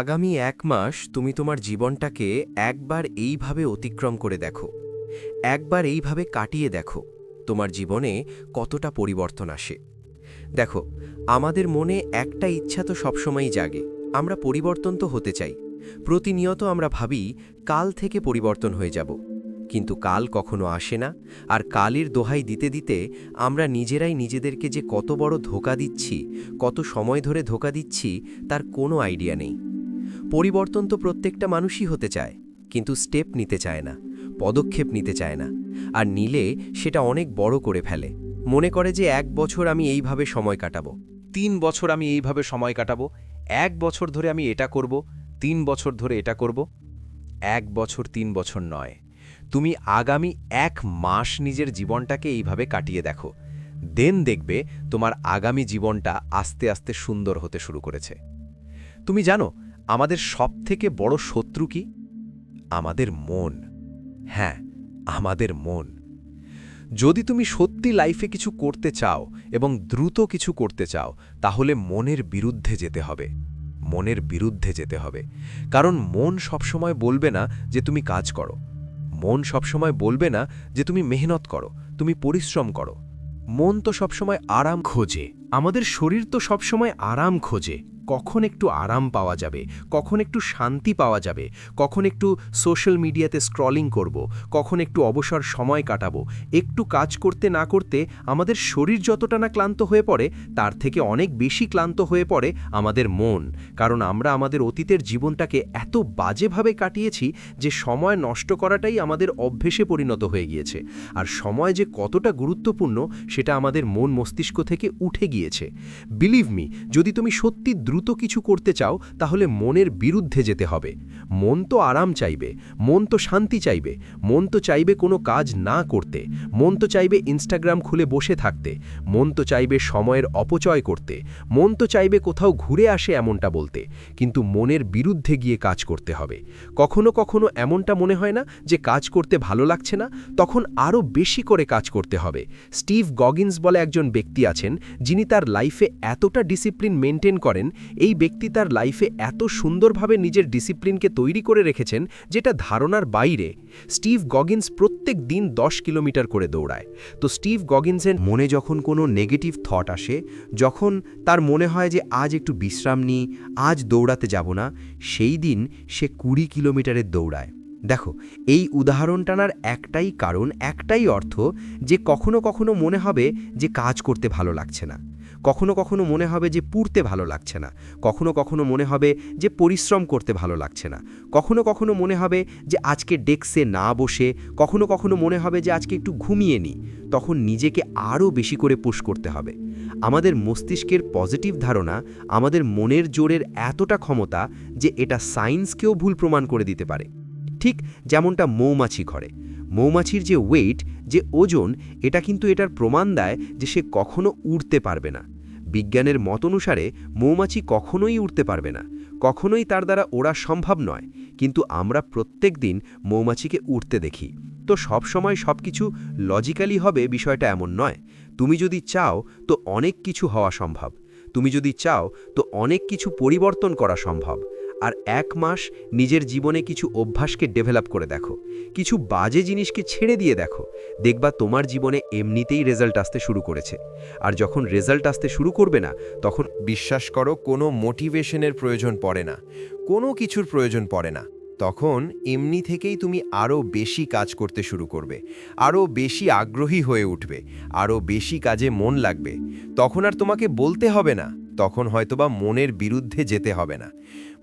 আগামী এক মাস তুমি তোমার জীবনটাকে একবার এইভাবে অতিক্রম করে দেখো। একবার এইভাবে কাটিয়ে দেখো তোমার জীবনে কতটা পরিবর্তন আসে। দেখো, আমাদের মনে একটা ইচ্ছা তো সবসময়ই জাগে, আমরা পরিবর্তন তো হতে চাই। প্রতিনিয়ত আমরা ভাবি, কাল থেকে পরিবর্তন হয়ে যাব। কিন্তু কাল কখনো আসে না, আর কালের দোহাই দিতে দিতে আমরা নিজেরাই নিজেদেরকে যে কত বড় ধোকা দিচ্ছি, কত সময় ধরে ধোকা দিচ্ছি, তার কোনো আইডিয়া নেই। পরিবর্তন তো প্রত্যেকটা মানুষই হতে চায়, কিন্তু স্টেপ নিতে চায় না, পদক্ষেপ নিতে চায় না, আর নিলে সেটা অনেক বড় করে ফেলে। মনে করে যে এক বছর আমি এইভাবে সময় কাটাবো। তিন বছর আমি এইভাবে সময় কাটাবো। এক বছর ধরে আমি এটা করব, তিন বছর ধরে এটা করব। এক বছর তিন বছর নয়। তুমি আগামী এক মাস নিজের জীবনটাকে এইভাবে কাটিয়ে দেখো। দেন দেখবে তোমার আগামী জীবনটা আস্তে আস্তে সুন্দর হতে শুরু করেছে। তুমি জানো আমাদের সবথেকে বড় শত্রু কি? আমাদের মন। হ্যাঁ আমাদের মন। যদি তুমি সত্যি লাইফে কিছু করতে চাও এবং দ্রুত কিছু করতে চাও, তাহলে মনের বিরুদ্ধে যেতে হবে। মনের বিরুদ্ধে যেতে হবে। কারণ মন সবসময় বলবে না যে তুমি কাজ করো। মন সবসময় বলবে না যে তুমি মেহনত করো, তুমি পরিশ্রম করো। মন তো সবসময় আরাম খোঁজে। আমাদের শরীর তো সবসময় আরাম খোঁজে। কখন একটু আরাম পাওয়া যাবে, কখন একটু শান্তি পাওয়া যাবে, কখন একটু সোশ্যাল মিডিয়াতে স্ক্রলিং করব, কখন একটু অবসর সময় কাটাবো, একটু কাজ করতে না করতে আমাদের শরীর যতটা না ক্লান্ত হয়ে পড়ে, তার থেকে অনেক বেশি ক্লান্ত হয়ে পড়ে আমাদের মন। কারণ আমরা আমাদের অতীতের জীবনটাকে এত বাজেভাবে কাটিয়েছি যে সময় নষ্ট করাটাই আমাদের অভ্যেসে পরিণত হয়ে গিয়েছে। আর সময় যে কতটা গুরুত্বপূর্ণ, সেটা আমাদের মন মস্তিষ্ক থেকে উঠে গিয়েছে। বিলিভ মি যদি তুমি সত্যি দ্রুত কিছু করতে চাও, তাহলে মনের বিরুদ্ধে যেতে হবে। মন তো আরাম চাইবে, মন তো শান্তি চাইবে, মন তো চাইবে কোনো কাজ না করতে, মন তো চাইবে ইনস্টাগ্রাম খুলে বসে থাকতে, মন তো চাইবে সময়ের অপচয় করতে, মন তো চাইবে কোথাও ঘুরে আসে এমনটা বলতে, কিন্তু মনের বিরুদ্ধে গিয়ে কাজ করতে হবে। কখনো কখনো এমনটা মনে হয় না যে কাজ করতে ভালো লাগছে না, তখন আরও বেশি করে কাজ করতে হবে। স্টিভ গগিন্স বলে একজন ব্যক্তি আছেন, যিনি তার লাইফে এতটা ডিসিপ্লিন মেনটেন করেন এই ব্যক্তি তার লাইফে এত সুন্দরভাবে নিজের ডিসিপ্লিনকে তৈরি করে রেখেছেন যেটা ধারণার বাইরে। স্টিভ গগিন্স প্রত্যেক দিন দশ কিলোমিটার করে দৌড়ায়। তো স্টিভ গগিন্সের মনে যখন কোনো নেগেটিভ থট আসে, যখন তার মনে হয় যে আজ একটু বিশ্রাম নিই, আজ দৌড়াতে যাব না, সেই দিন সে কুড়ি কিলোমিটারের দৌড়ায়। দেখো, এই উদাহরণ টানার একটাই কারণ, একটাই অর্থ যে কখনো কখনো মনে হবে যে কাজ করতে ভালো লাগছে না। কখনো কখনো মনে হবে যে পুড়তে ভালো লাগছে না। কখনো কখনো মনে হবে যে পরিশ্রম করতে ভালো লাগছে না। কখনো কখনো মনে হবে যে আজকে ডেস্কে না বসে, কখনো কখনো মনে হবে যে আজকে একটু ঘুমিয়ে নিই তখন নিজেকে আরও বেশি করে পুশ করতে হবে। আমাদের মস্তিষ্কের পজিটিভ ধারণা, আমাদের মনের জোরের এতটা ক্ষমতা যে এটা সায়েন্সকেও ভুল প্রমাণ করে দিতে পারে। ঠিক যেমনটা মৌমাছি ঘরে। মৌমাছির যে ওয়েট যে ওজন, এটা কিন্তু এটার প্রমাণ দেয় যে সে কখনো উড়তে পারবে না। বিজ্ঞানের মত অনুসারে মৌমাছি কখনোই উড়তে পারবে না, কখনোই তার দ্বারা ওড়া সম্ভব নয়, কিন্তু আমরা প্রত্যেক দিন মৌমাছিকে উড়তে দেখি। তো সব সময় সব কিছু লজিক্যালি হবে বিষয়টা এমন নয়। তুমি যদি চাও তো অনেক কিছু হওয়া সম্ভব। তুমি যদি চাও তো অনেক কিছু পরিবর্তন করা সম্ভব। আর এক মাস নিজের জীবনে কিছু অভ্যাসকে ডেভেলপ করে দেখো। কিছু বাজে জিনিসকে ছেড়ে দিয়ে দেখো। দেখবা তোমার জীবনে এমনিতেই রেজাল্ট আসতে শুরু করেছে। আর যখন রেজাল্ট আসতে শুরু করবে না, তখন বিশ্বাস করো কোনো মোটিভেশনের প্রয়োজন পড়ে না। কোনো কিছুর প্রয়োজন পড়ে না। তখন এমনি থেকেই তুমি আরও বেশি কাজ করতে শুরু করবে। আরও বেশি আগ্রহী হয়ে উঠবে। আরও বেশি কাজে মন লাগবে। তখন আর তোমাকে বলতে হবে না। তখন হয়তোবা মনের বিরুদ্ধে যেতে হবে না।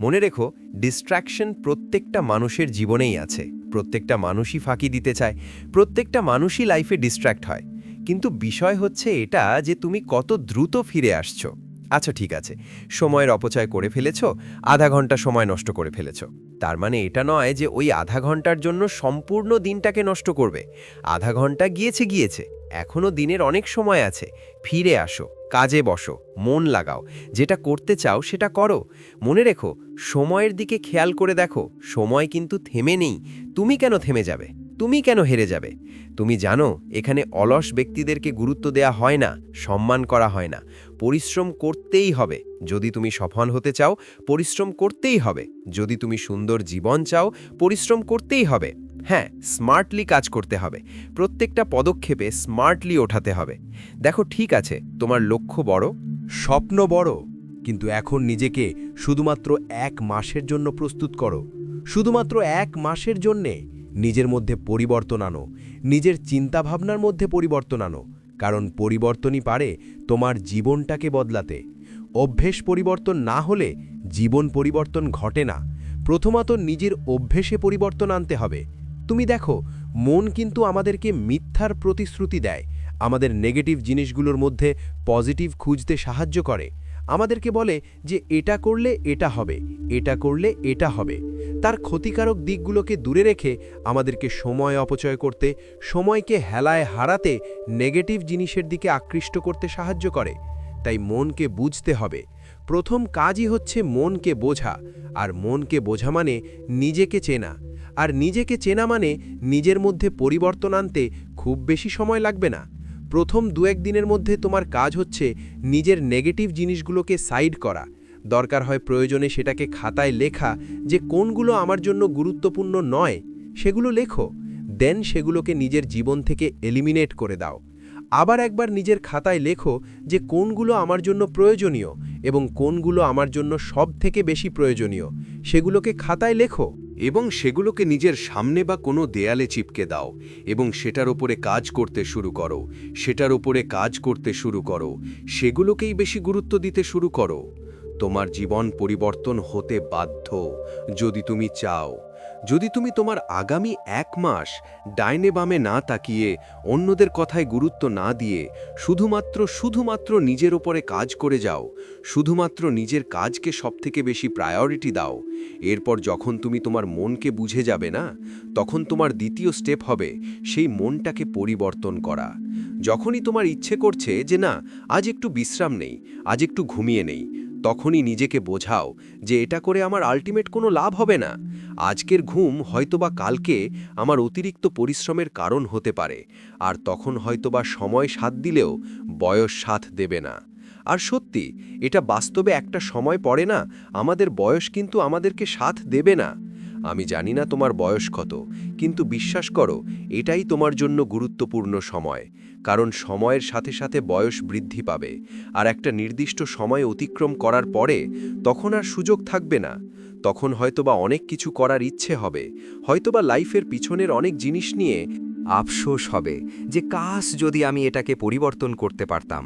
মনে রেখো ডিস্ট্র্যাকশন প্রত্যেকটা মানুষের জীবনেই আছে। প্রত্যেকটা মানুষই ফাঁকি দিতে চায়। প্রত্যেকটা মানুষই লাইফে ডিস্ট্র্যাক্ট হয়। কিন্তু বিষয় হচ্ছে এটা যে তুমি কত দ্রুত ফিরে আসছো। আচ্ছা ঠিক আছে। সময়ের অপচয় করে ফেলেছ, আধা ঘণ্টা সময় নষ্ট করে ফেলেছ। তার মানে এটা নয় যে ওই আধা ঘণ্টার জন্য সম্পূর্ণ দিনটাকে নষ্ট করবে। আধা ঘণ্টা গিয়েছে গিয়েছে। এখনও দিনের অনেক সময় আছে। ফিরে আসো। কাজে বসো, মন লাগাও। যেটা করতে চাও সেটা করো। মনে রেখো, সময়ের দিকে খেয়াল করে দেখো, সময় কিন্তু থেমে নেই। তুমি কেন থেমে যাবে? তুমি কেন হেরে যাবে? তুমি জানো, এখানে অলস ব্যক্তিদেরকে গুরুত্ব দেয়া হয় না, সম্মান করা হয় না। পরিশ্রম করতেই হবে। যদি তুমি সফল হতে চাও, পরিশ্রম করতেই হবে। যদি তুমি সুন্দর জীবন চাও, পরিশ্রম করতেই হবে। হ্যাঁ স্মার্টলি কাজ করতে হবে। প্রত্যেকটা পদক্ষেপে স্মার্টলি ওঠাতে হবে। দেখো, ঠিক আছে, তোমার লক্ষ্য বড়, স্বপ্ন বড়, কিন্তু এখন নিজেকে শুধুমাত্র এক মাসের জন্য প্রস্তুত করো। শুধুমাত্র এক মাসের জন্যে নিজের মধ্যে পরিবর্তন আনো, নিজের চিন্তাভাবনার মধ্যে পরিবর্তন আনো, কারণ পরিবর্তনই পারে তোমার জীবনটাকে বদলাতে। অভ্যেস পরিবর্তন না হলে জীবন পরিবর্তন ঘটে না। প্রথমত নিজের অভ্যেসে পরিবর্তন আনতে হবে। তুমি দেখো, মন কিন্তু আমাদেরকে মিথ্যার প্রতিশ্রুতি দেয়। আমাদের নেগেটিভ জিনিসগুলোর মধ্যে পজিটিভ খুঁজতে সাহায্য করে। আমাদেরকে বলে যে এটা করলে এটা হবে, এটা করলে এটা হবে। তার ক্ষতিকারক দিকগুলোকে দূরে রেখে আমাদেরকে সময় অপচয় করতে, সময়কে হেলায় হারাতে নেগেটিভ জিনিসের দিকে আকৃষ্ট করতে সাহায্য করে। তাই মনকে বুঝতে হবে। প্রথম কাজই হচ্ছে মনকে বোঝা, আর মনকে বোঝা মানে নিজেকে চেনা, আর নিজেকে চেনা মানে নিজের মধ্যে পরিবর্তন আনতে খুব বেশি সময় লাগবে না। প্রথম দু এক দিনের মধ্যে তোমার কাজ হচ্ছে নিজের নেগেটিভ জিনিসগুলোকে সাইড করা। দরকার হয় প্রয়োজনে সেটাকে খাতায় লেখা যে কোনগুলো আমার জন্য গুরুত্বপূর্ণ নয়, সেগুলো লেখো, দেন সেগুলোকে নিজের জীবন থেকে এলিমিনেট করে দাও। আবার একবার নিজের খাতায় লেখো যে কোনগুলো আমার জন্য প্রয়োজনীয় এবং কোনগুলো আমার জন্য সব থেকে বেশি প্রয়োজনীয়। সেগুলোকে খাতায় লেখো। এবং সেগুলোকে নিজের সামনে বা কোনো দেয়ালে চিপকে দাও এবং সেটার ওপরে কাজ করতে শুরু করো। সেটার ওপরে কাজ করতে শুরু করো। সেগুলোকেই বেশি গুরুত্ব দিতে শুরু করো। তোমার জীবন পরিবর্তন হতে বাধ্য। যদি তুমি চাও যদি তুমি তোমার আগামী এক মাস ডাইনে বামে না তাকিয়ে অন্যদের কথায় গুরুত্ব না দিয়ে শুধুমাত্র শুধুমাত্র নিজের ওপরে কাজ করে যাও, শুধুমাত্র নিজের কাজকে সবথেকে বেশি প্রায়োরিটি দাও, এরপর যখন তুমি তোমার মনকে বুঝে যাবে না, তখন তোমার দ্বিতীয় স্টেপ হবে সেই মনটাকে পরিবর্তন করা। যখনই তোমার ইচ্ছে করছে যে না, আজ একটু বিশ্রাম নেই, আজ একটু ঘুমিয়ে নেই তখনই নিজেকে বোঝাও যে এটা করে আমার আলটিমেট কোনো লাভ হবে না। আজকের ঘুম হয়তোবা কালকে আমার অতিরিক্ত পরিশ্রমের কারণ হতে পারে, আর তখন হয়তোবা সময় সাথ দিলেও বয়স সাথ দেবে না। আর সত্যি, এটা বাস্তবে একটা সময় পড়ে না, আমাদের বয়স কিন্তু আমাদেরকে সাথ দেবে না। আমি জানি না তোমার বয়স কত, কিন্তু বিশ্বাস করো, এটাই তোমার জন্য গুরুত্বপূর্ণ সময়, কারণ সময়ের সাথে সাথে বয়স বৃদ্ধি পাবে, আর একটা নির্দিষ্ট সময় অতিক্রম করার পরে তখন আর সুযোগ থাকবে না, তখন হয়তোবা অনেক কিছু করার ইচ্ছে হবে, হয়তোবা লাইফের পিছনের অনেক জিনিস নিয়ে আফসোস হবে যে কাশ যদি আমি এটাকে পরিবর্তন করতে পারতাম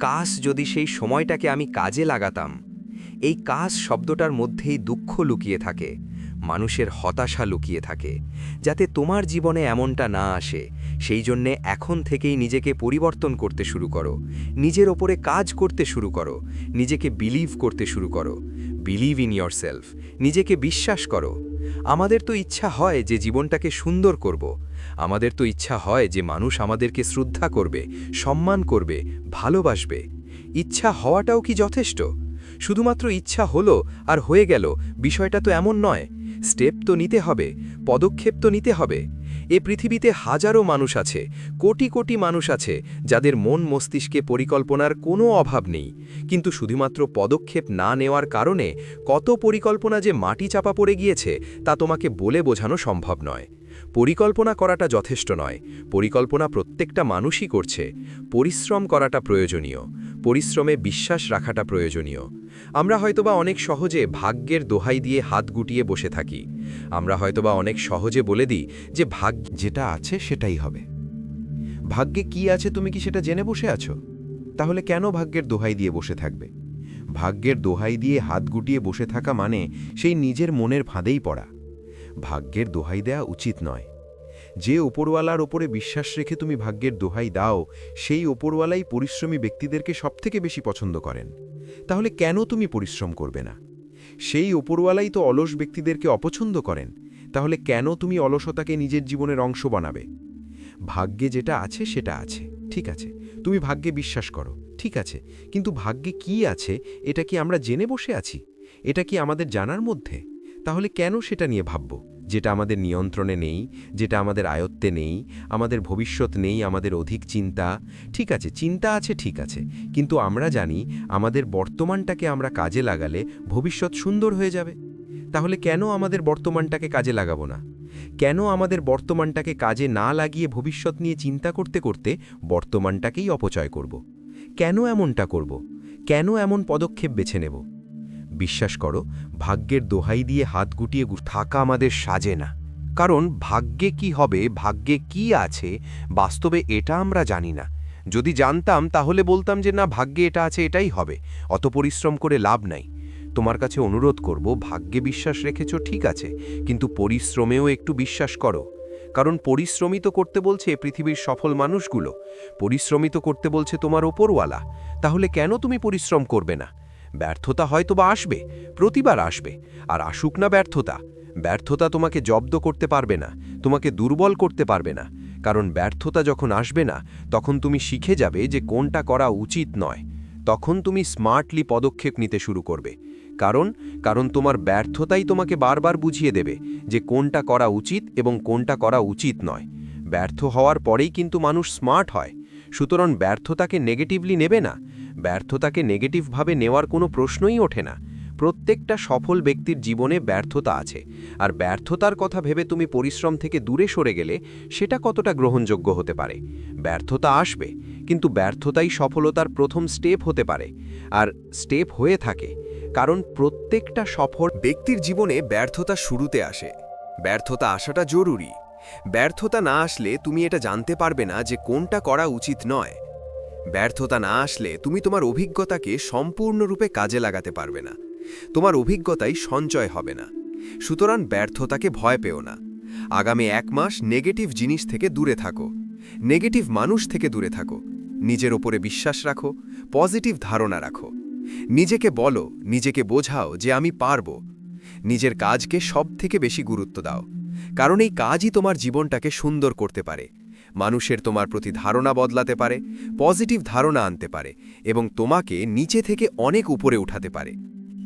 কাশ যদি সেই সময়টাকে আমি কাজে লাগাতাম, এই কাশ শব্দটার মধ্যেই দুঃখ লুকিয়ে থাকে মানুষের হতাশা লুকিয়ে থাকে, যাতে তোমার জীবনে এমনটা না আসে। সেই জন্যে এখন থেকেই নিজেকে পরিবর্তন করতে শুরু করো। নিজের ওপরে কাজ করতে শুরু করো। নিজেকে বিলিভ করতে শুরু করো। বিলিভ ইন ইয়োর সেলফ নিজেকে বিশ্বাস করো। আমাদের তো ইচ্ছা হয় যে জীবনটাকে সুন্দর করব। আমাদের তো ইচ্ছা হয় যে মানুষ আমাদেরকে শ্রদ্ধা করবে, সম্মান করবে, ভালোবাসবে। ইচ্ছা হওয়াটাও কি যথেষ্ট? শুধুমাত্র ইচ্ছা হলো আর হয়ে গেল, বিষয়টা তো এমন নয়। স্টেপ তো নিতে হবে, পদক্ষেপ তো নিতে হবে। এ পৃথিবীতে হাজারো মানুষ আছে, কোটি কোটি মানুষ আছে, যাদের মন মস্তিষ্কে পরিকল্পনার কোনো অভাব নেই। কিন্তু শুধুমাত্র পদক্ষেপ না নেওয়ার কারণে কত পরিকল্পনা যে মাটি চাপা পড়ে গিয়েছে, তা তোমাকে বলে বোঝানো সম্ভব নয়। পরিকল্পনা করাটা যথেষ্ট নয়। পরিকল্পনা প্রত্যেকটা মানুষই করছে। পরিশ্রম করাটা প্রয়োজনীয়। পরিশ্রমে বিশ্বাস রাখাটা প্রয়োজনীয়। আমরা হয়তোবা অনেক সহজে ভাগ্যের দোহাই দিয়ে হাত গুটিয়ে বসে থাকি। আমরা হয়তোবা অনেক সহজে বলে দিই যে, ভাগ্য যেটা আছে সেটাই হবে। ভাগ্যে কি আছে তুমি কি সেটা জেনে বসে আছো? তাহলে কেন ভাগ্যের দোহাই দিয়ে বসে থাকবে? ভাগ্যের দোহাই দিয়ে হাত গুটিয়ে বসে থাকা মানে সেই নিজের মনের ফাঁদেই পড়া। ভাগ্যের দোহাই দেয়া উচিত নয়। যে ওপরওয়ালার ওপরে বিশ্বাস রেখে তুমি ভাগ্যের দোহাই দাও, সেই ওপরওয়ালাই পরিশ্রমী ব্যক্তিদেরকে সবথেকে বেশি পছন্দ করেন। তাহলে কেন তুমি পরিশ্রম করবে না? সেই ওপরওয়ালাই তো অলস ব্যক্তিদেরকে অপছন্দ করেন, তাহলে কেন তুমি অলসতাকে নিজের জীবনের অংশ বানাবে? ভাগ্যে যেটা আছে, সেটা আছে, ঠিক আছে। তুমি ভাগ্যে বিশ্বাস করো, ঠিক আছে। কিন্তু ভাগ্যে কি আছে, এটা কি আমরা জেনে বসে আছি? এটা কি আমাদের জানার মধ্যে? তাহলে কেন সেটা নিয়ে ভাবব? যেটা আমাদের নিয়ন্ত্রণে নেই, যেটা আমাদের আয়ত্তে নেই, আমাদের ভবিষ্যৎ নেই, আমাদের অধিক চিন্তা। ঠিক আছে, চিন্তা আছে, ঠিক আছে। কিন্তু আমরা জানি আমাদের বর্তমানটাকে আমরা কাজে লাগালে ভবিষ্যৎ সুন্দর হয়ে যাবে। তাহলে কেন আমাদের বর্তমানটাকে কাজে লাগাবো না? কেন আমাদের বর্তমানটাকে কাজে না লাগিয়ে ভবিষ্যৎ নিয়ে চিন্তা করতে করতে বর্তমানটাকেই অপচয় করব? কেন এমনটা করব? কেন এমন পদক্ষেপ বেছে নেব? বিশ্বাস করো, ভাগ্যের দোহাই দিয়ে হাত গুটিয়ে থাকা আমাদের সাজে না। কারণ ভাগ্যে কি হবে, ভাগ্যে কি আছে, বাস্তবে এটা আমরা জানি না। যদি জানতাম, তাহলে বলতাম যে না, ভাগ্যে এটা আছে, এটাই হবে। অত পরিশ্রম করে লাভ নাই। তোমার কাছে অনুরোধ করব, ভাগ্যে বিশ্বাস রেখেছ, ঠিক আছে, কিন্তু পরিশ্রমেও একটু বিশ্বাস করো। কারণ পরিশ্রমিত করতে বলছে পৃথিবীর সফল মানুষগুলো। পরিশ্রমিত করতে বলছে তোমার ওপরওয়ালা। তাহলে কেন তুমি পরিশ্রম করবে না? ব্যর্থতা হয়তো বা আসবে, প্রতিবার আসবে, আর আসুক না ব্যর্থতা ব্যর্থতা তোমাকে জব্দ করতে পারবে না, তোমাকে দুর্বল করতে পারবে না, কারণ ব্যর্থতা যখন আসবে না, তখন তুমি শিখে যাবে যে কোনটা করা উচিত নয়, তখন তুমি স্মার্টলি পদক্ষেপ নিতে শুরু করবে, কারণ কারণ তোমার ব্যর্থতাই তোমাকে বারবার বুঝিয়ে দেবে যে কোনটা করা উচিত এবং কোনটা করা উচিত নয়, ব্যর্থ হওয়ার পরেই কিন্তু মানুষ স্মার্ট হয়, সুতরাং ব্যর্থতাকে নেগেটিভলি নেবে না ব্যর্থতাকে নেগেটিভভাবে নেওয়ার কোনো প্রশ্নই ওঠে না। প্রত্যেকটা সফল ব্যক্তির জীবনে ব্যর্থতা আছে। আর ব্যর্থতার কথা ভেবে তুমি পরিশ্রম থেকে দূরে সরে গেলে সেটা কতটা গ্রহণযোগ্য হতে পারে। ব্যর্থতা আসবে, কিন্তু ব্যর্থতাই সফলতার প্রথম স্টেপ হতে পারে। আর স্টেপ হয়ে থাকে, কারণ প্রত্যেকটা সফল ব্যক্তির জীবনে ব্যর্থতা শুরুতে আসে। ব্যর্থতা আসাটা জরুরি। ব্যর্থতা না আসলে তুমি এটা জানতে পারবে না যে কোনটা করা উচিত নয়। ব্যর্থতা না আসলে তুমি তোমার অভিজ্ঞতাকে সম্পূর্ণরূপে কাজে লাগাতে পারবে না। তোমার অভিজ্ঞতাই সঞ্চয় হবে না। সুতরাং ব্যর্থতাকে ভয় পেও না। আগামী এক মাস নেগেটিভ জিনিস থেকে দূরে থাকো। নেগেটিভ মানুষ থেকে দূরে থাকো। নিজের ওপরে বিশ্বাস রাখো, পজিটিভ ধারণা রাখো। নিজেকে বলো, নিজেকে বোঝাও যে আমি পারব। নিজের কাজকে সব থেকে বেশি গুরুত্ব দাও। কারণ এই কাজই তোমার জীবনটাকে সুন্দর করতে পারে। মানুষের তোমার প্রতি ধারণা বদলাতে পারে, পজিটিভ ধারণা আনতে পারে এবং তোমাকে নিচে থেকে অনেক উপরে উঠাতে পারে।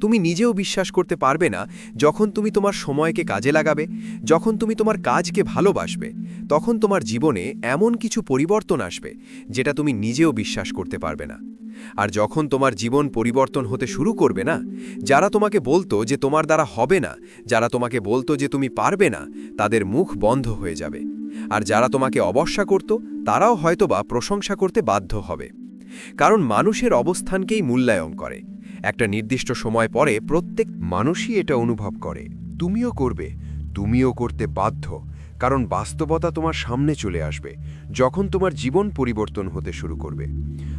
তুমি নিজেও বিশ্বাস করতে পারবে না যখন তুমি তোমার সময়কে কাজে লাগাবে, যখন তুমি তোমার কাজকে ভালোবাসবে, তখন তোমার জীবনে এমন কিছু পরিবর্তন আসবে যেটা তুমি নিজেও বিশ্বাস করতে পারবে না। আর যখন তোমার জীবন পরিবর্তন হতে শুরু করবে না, যারা তোমাকে বলতো যে তোমার দ্বারা হবে না, যারা তোমাকে বলতো যে তুমি পারবে না, তাদের মুখ বন্ধ হয়ে যাবে। আর যারা তোমাকে অবস্যা করত, তারাও হয়তোবা প্রশংসা করতে বাধ্য হবে। কারণ মানুষের অবস্থানকেই মূল্যায়ন করে। একটা নির্দিষ্ট সময় পরে প্রত্যেক মানুষই এটা অনুভব করে। তুমিও করবে, তুমিও করতে বাধ্য। কারণ বাস্তবতা তোমার সামনে চলে আসবে, যখন তোমার জীবন পরিবর্তন হতে শুরু করবে।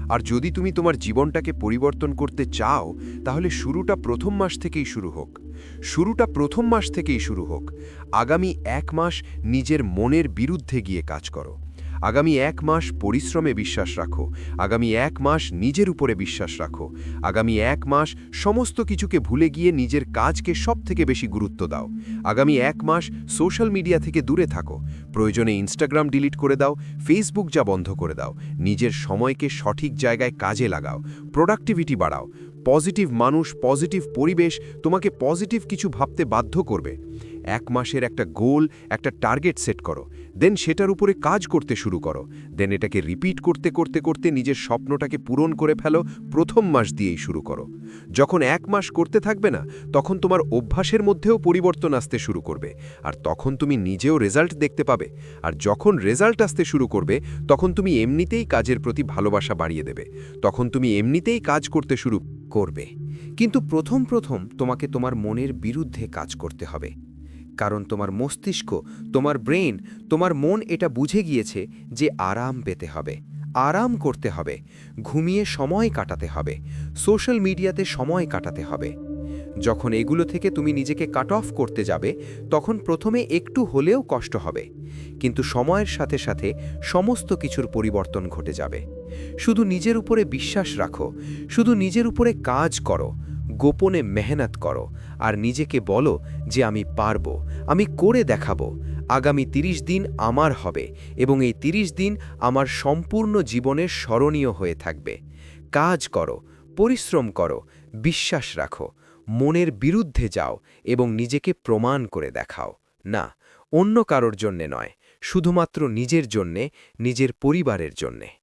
আর যদি তুমি তোমার জীবনটাকে পরিবর্তন করতে চাও, তাহলে শুরুটা প্রথম মাস থেকেই শুরু হোক। শুরুটা প্রথম মাস থেকেই শুরু হোক। আগামী এক মাস নিজের মনের বিরুদ্ধে গিয়ে কাজ করো। আগামী এক মাস পরিশ্রমে বিশ্বাস রাখো। আগামী এক মাস নিজের উপরে বিশ্বাস রাখো। আগামী এক মাস সমস্ত কিছুকে ভুলে গিয়ে নিজের কাজকে সব থেকে বেশি গুরুত্ব দাও। আগামী এক মাস সোশ্যাল মিডিয়া থেকে দূরে থাকো। প্রয়োজনে ইনস্টাগ্রাম ডিলিট করে দাও, ফেসবুক যা বন্ধ করে দাও। নিজের সময়কে সঠিক জায়গায় কাজে লাগাও। প্রোডাক্টিভিটি বাড়াও। পজিটিভ মানুষ, পজিটিভ পরিবেশ তোমাকে পজিটিভ কিছু ভাবতে বাধ্য করবে। এক মাসের একটা গোল, একটা টার্গেট সেট করো। দেন সেটার উপরে কাজ করতে শুরু করো। দেন এটাকে রিপিট করতে করতে করতে নিজের স্বপ্নটাকে পূরণ করে ফেলো, প্রথম মাস দিয়েই শুরু করো। যখন এক মাস করতে থাকবে না, তখন তোমার অভ্যাসের মধ্যেও পরিবর্তন আসতে শুরু করবে। আর তখন তুমি নিজেও রেজাল্ট দেখতে পাবে। আর যখন রেজাল্ট আসতে শুরু করবে, তখন তুমি এমনিতেই কাজের প্রতি ভালোবাসা বাড়িয়ে দেবে। তখন তুমি এমনিতেই কাজ করতে শুরু করবে। কিন্তু প্রথম প্রথম তোমাকে তোমার মনের বিরুদ্ধে কাজ করতে হবে। কারণ তোমার মস্তিষ্ক, তোমার ব্রেন তোমার মন এটা বুঝে গিয়েছে যে আরাম পেতে হবে, আরাম করতে হবে, ঘুমিয়ে সময় কাটাতে হবে, সোশ্যাল মিডিয়াতে সময় কাটাতে হবে। যখন এগুলো থেকে তুমি নিজেকে কাট অফ করতে যাবে, তখন প্রথমে একটু হলেও কষ্ট হবে, কিন্তু সময়ের সাথে সাথে সমস্ত কিছুর পরিবর্তন ঘটে যাবে। শুধু নিজের উপরে বিশ্বাস রাখো, শুধু নিজের উপরে কাজ করো গোপনে মেহনত করো আর নিজেকে বলো যে আমি পারব, আমি করে দেখাবো। আগামী ৩০ দিন আমার হবে এবং এই ৩০ দিন আমার সম্পূর্ণ জীবনের স্মরণীয় হয়ে থাকবে। কাজ করো, পরিশ্রম করো, বিশ্বাস রাখো, মনের বিরুদ্ধে যাও এবং নিজেকে প্রমাণ করে দেখাও। না, অন্য কারোর জন্যে নয়, শুধুমাত্র নিজের জন্যে, নিজের পরিবারের জন্যে।